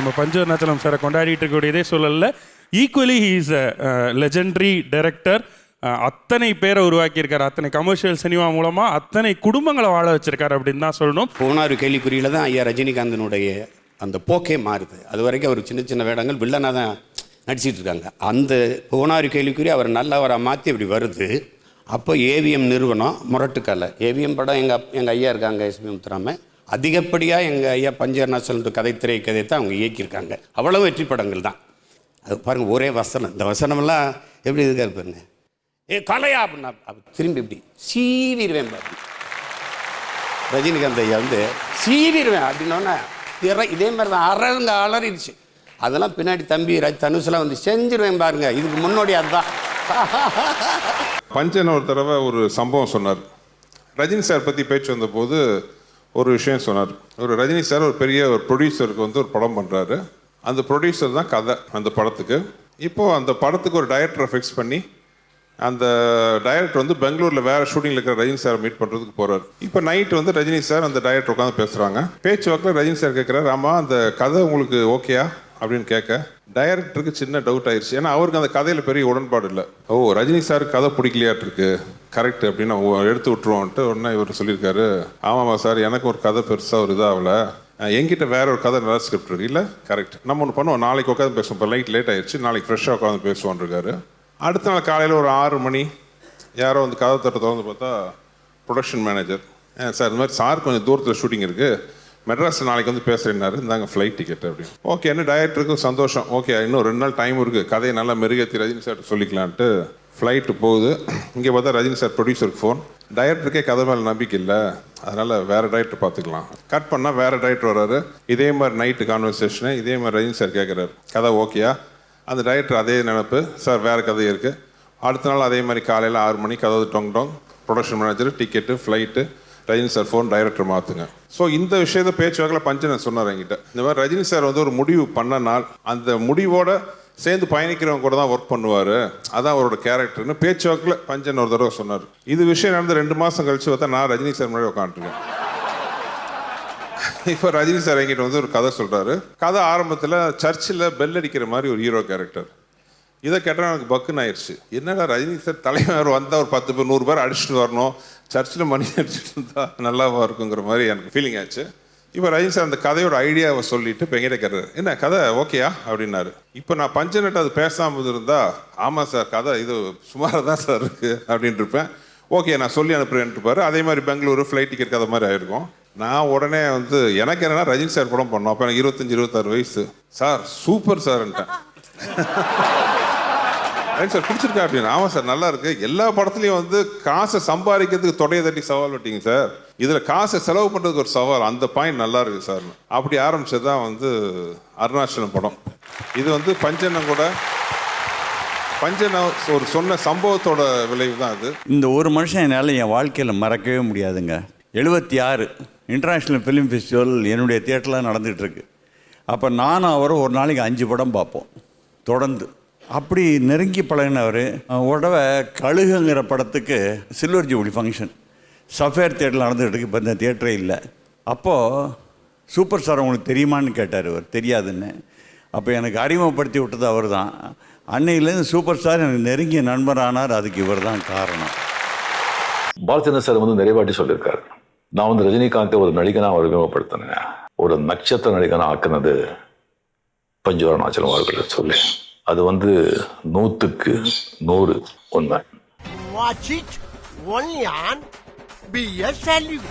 நம்ம பஞ்சு அருணாச்சலம் சாரை கொண்டாடிட்டு இருக்கக்கூடிய இதே சூழலில் equally he's a legendary director அத்தனை பேரை உருவாக்கியிருக்காரு. அத்தனை கமர்ஷியல் சினிமா மூலமாக அத்தனை குடும்பங்களை வாழ வச்சிருக்காரு அப்படின்னு தான் சொல்லணும். போனார் கேள்விக்குறியில் தான் ஐயா ரஜினிகாந்தனுடைய அந்த போக்கே மாறுது. அது வரைக்கும் அவர் சின்ன சின்ன வேடங்கள் வில்லனாக தான் நடிச்சிட்டு இருக்காங்க. அந்த போனார் கேள்விக்குறி அவர் நல்லவராக மாற்றி அப்படி வருது. அப்போ ஏவிஎம் நிறுவனம் முரட்டுக்கலை. ஏவிஎம் படம் எங்கள் எங்கள் ஐயா இருக்காங்க எஸ்பி முத்துராமன். அதிகப்படியாக எங்கள் ஐயா பஞ்சர்நாசல் கதைத்திரை கதை தான் அவங்க இயக்கியிருக்காங்க. அவ்வளவு வெற்றி படங்கள் தான். அது பாருங்கள் ஒரே வசனம். இந்த வசனமெல்லாம் எப்படி இருக்காரு பாருங்க. ஏ கலையா அப்படின்னா திரும்பி இப்படி சீவிடுவேன் பாருங்க. ரஜினிகாந்த் ஐயா வந்து சீவிடுவேன் அப்படின்னோடனே திற இதே மாதிரி தான் அரங்க அலறிடுச்சு. அதெல்லாம் பின்னாடி தம்பி ரஜ் தனுஷெலாம் வந்து செஞ்சிருவேன் பாருங்க. இதுக்கு முன்னோடி அதுதான். பஞ்சன் ஒரு தடவை ஒரு சம்பவம் சொன்னார். ரஜினி சார் பற்றி பேச்சு வந்தபோது ஒரு விஷயம் சொன்னார். ஒரு ரஜினி சார் ஒரு பெரிய ஒரு ப்ரொடியூசருக்கு வந்து ஒரு படம் பண்ணுறாரு அந்த ப்ரொடியூசர் தான் கதை அந்த படத்துக்கு. இப்போது அந்த படத்துக்கு ஒரு டைரக்டரை ஃபிக்ஸ் பண்ணி அந்த டைரக்டர் வந்து பெங்களூரில் வேறு ஷூட்டிங்கில் இருக்கிற ரஜினி சார் மீட் பண்ணுறதுக்கு போகிறார் இப்போ நைட் வந்து ரஜினி சார் அந்த டைரக்டர் உட்காந்து பேசுகிறாங்க பேச்சு வாக்கில் ரஜினி சார் கேட்குறாரு ஆமாம் அந்த கதை உங்களுக்கு ஓகேயா அப்படின்னு கேட்க டைரக்டருக்கு சின்ன டவுட் ஆயிடுச்சு ஏன்னா அவருக்கு அந்த கதையில் பெரிய உடன்பாடு இல்லை. ஓ ரஜினி சார் கதை பிடிக்கலையாட்டிருக்கு. கரெக்ட் அப்படின்னு அவங்க எடுத்து விட்டுருவோன்ட்டு உடனே இவர் சொல்லியிருக்காரு ஆமாம்மா சார் எனக்கு ஒரு கதை பெருசாக ஒரு இதாகல. எங்கிட்ட வேற ஒரு கதை நல்லா ஸ்கிரிப்ட் இருக்கு. இல்லை கரெக்ட் நம்ம ஒன்று பண்ணுவோம். நாளைக்கு உட்காந்து பேசுவோம். இப்போ லைட் லேட் ஆயிடுச்சு. நாளைக்கு ஃப்ரெஷ்ஷாக உட்காந்து பேசுவோன்னு இருக்காரு. அடுத்த நாள் காலையில் ஒரு ஆறு மணி யாரோ வந்து கதை தட்டை திறந்து பார்த்தா ப்ரொடக்ஷன் மேனேஜர் சார் இந்த மாதிரி சார் கொஞ்சம் தூரத்தில் ஷூட்டிங் இருக்குது மெட்ராஸ் நாளைக்கு வந்து பேசுகிறேன்னாரு இந்தாங்க ஃப்ளைட் டிக்கெட் அப்படின்னு. ஓகே என்ன டைரக்டருக்கும் சந்தோஷம். ஓகே இன்னும் ரெண்டு நாள் டைம் இருக்குது கதையை நல்லா மெருகேற்றி ரஜினி சார் சொல்லிக்கலான்ட்டு ஃப்ளைட்டு போகுது. இங்கே பார்த்தா ரஜினி சார் ப்ரொடியூசருக்கு ஃபோன் டைரக்டருக்கே கதை மேலே நம்பிக்கை இல்லை. அதனால் வேறு டைரக்டர் பார்த்துக்கலாம். கட் பண்ணால் வேறு டைரக்டர் வராரு. இதே மாதிரி நைட்டு கான்வர்சேஷனு இதே மாதிரி ரஜினி சார் கேட்குறாரு கதை ஓகேயா அந்த டைரக்டர் அதே நினப்பு. சார் வேறு கதை இருக்குது அடுத்த நாள் அதே மாதிரி காலையில் ஆறு மணிக்கு அதாவது டொங் டொங். Production manager ticket flight Rajini sir phone director மாற்றுங்க ஸோ இந்த விஷயத்தை பேச்சுவாக்கில் பஞ்சன் சொன்னார் என்கிட்ட. இந்த மாதிரி ரஜினி சார் வந்து ஒரு முடிவு பண்ண நாள் அந்த முடிவோட சேர்ந்து பயணிக்கிறவங்க கூட தான் ஒர்க் பண்ணுவார். அதான் அவரோட கேரக்டர்னு பேச்சுவாக்கில் பஞ்சன் ஒரு தடவை சொன்னார். இது விஷயம் நடந்து ரெண்டு மாதம் கழிச்சு பார்த்தா நான் ரஜினி சார் முன்னாடி உட்காந்துருக்கேன் இப்போ ரஜினி சார் என்கிட்ட வந்து ஒரு கதை சொல்கிறாரு கதை ஆரம்பத்தில் சர்ச்சில் பெல் அடிக்கிற மாதிரி ஒரு ஹீரோ கேரக்டர் இதை கேட்டால் எனக்கு பக்குன்னு ஆயிடுச்சு என்னடா ரஜினி சார் தலைவர் வந்தால் ஒரு பத்து பேர் நூறு பேர் அடிச்சுட்டு வரணும். சர்ச்சில் மணி அடிச்சுட்டு இருந்தால் நல்லாவா இருக்குங்கிற மாதிரி எனக்கு ஃபீலிங் ஆச்சு. இப்போ ரஜினி சார் அந்த கதையோட ஐடியாவை சொல்லிட்டு இப்போ எங்கிட்ட என்ன கதை ஓகேயா அப்படின்னாரு. இப்போ நான் பஞ்சநட்டு அது பேசாமல் இருந்தால் ஆமாம் சார் கதை இது சுமாராக தான் சார் இருக்குது அப்படின்ட்டு இருப்பேன். ஓகே நான் சொல்லி அனுப்புறேன்ட்டு அதே மாதிரி பெங்களூரு ஃப்ளைட் டிக்கெட் கதை மாதிரி ஆயிருக்கும். நான் உடனே வந்து எனக்கு என்னென்னா ரஜினி சார் படம் பண்ணோம் அப்போ எனக்கு இருபத்தஞ்சி இருபத்தாறு வயசு. Sir super சார்ன்ட்டேன். ரஜினி சார் பிடிச்சிருக்கா அப்படின்னு? ஆமாம் சார் நல்லா இருக்கு. எல்லா படத்துலையும் வந்து காசை சம்பாதிக்கிறதுக்கு தொடையை தட்டி சவால் விட்டீங்க சார். இதில் காசை செலவு பண்ணுறதுக்கு ஒரு சவால். அந்த பாயிண்ட் நல்லா இருக்கு சார். அப்படி ஆரம்பிச்சது தான் வந்து அருணாச்சலம் படம். இது வந்து பஞ்சனம் கூட பஞ்சன ஒரு சொன்ன சம்பவத்தோட விளைவு தான் அது. இந்த ஒரு மனுஷன் என்னால் என் வாழ்க்கையில் மறக்கவே முடியாதுங்க. எழுபத்தி ஆறு இன்டர்நேஷ்னல் ஃபிலிம் ஃபெஸ்டிவல் என்னுடைய தியேட்டரில் நடந்துகிட்ருக்கு அப்போ நானும் அவரும் ஒரு நாளைக்கு அஞ்சு படம் பார்ப்போம். தொடர்ந்து. அப்படி நெருங்கி பழகினவர் உடவை கழுகுங்கிற படத்துக்கு சில்வர் ஜூபிலி ஃபங்க்ஷன் சஃபேர் தேட்டரில் நடந்துகிட்டு இருக்கு இப்போ இந்த தேட்டரே இல்லை. அப்போது சூப்பர் ஸ்டார் உங்களுக்கு தெரியுமான்னு கேட்டார் அவர் தெரியாதுன்னு. அப்போ எனக்கு அறிமுகப்படுத்தி விட்டது அவர் தான் அன்னையிலேருந்து சூப்பர் ஸ்டார் எனக்கு நெருங்கிய நண்பரானார். அதுக்கு இவர் தான் காரணம். பாலச்சந்திரன் சார் வந்து நிறைய வாட்டி சொல்லியிருக்காரு. நான் வந்து ரஜினிகாந்தை ஒரு நடிகனாக அறிமுகப்படுத்தினேன். ஒரு நட்சத்திர நடிகனாக ஆக்குனது பஞ்சவரணாச்சலம் அவர்கள் சொல்லி. அது வந்து நூற்றுக்கு நூறு உண்மை Watch it only on BS Salute.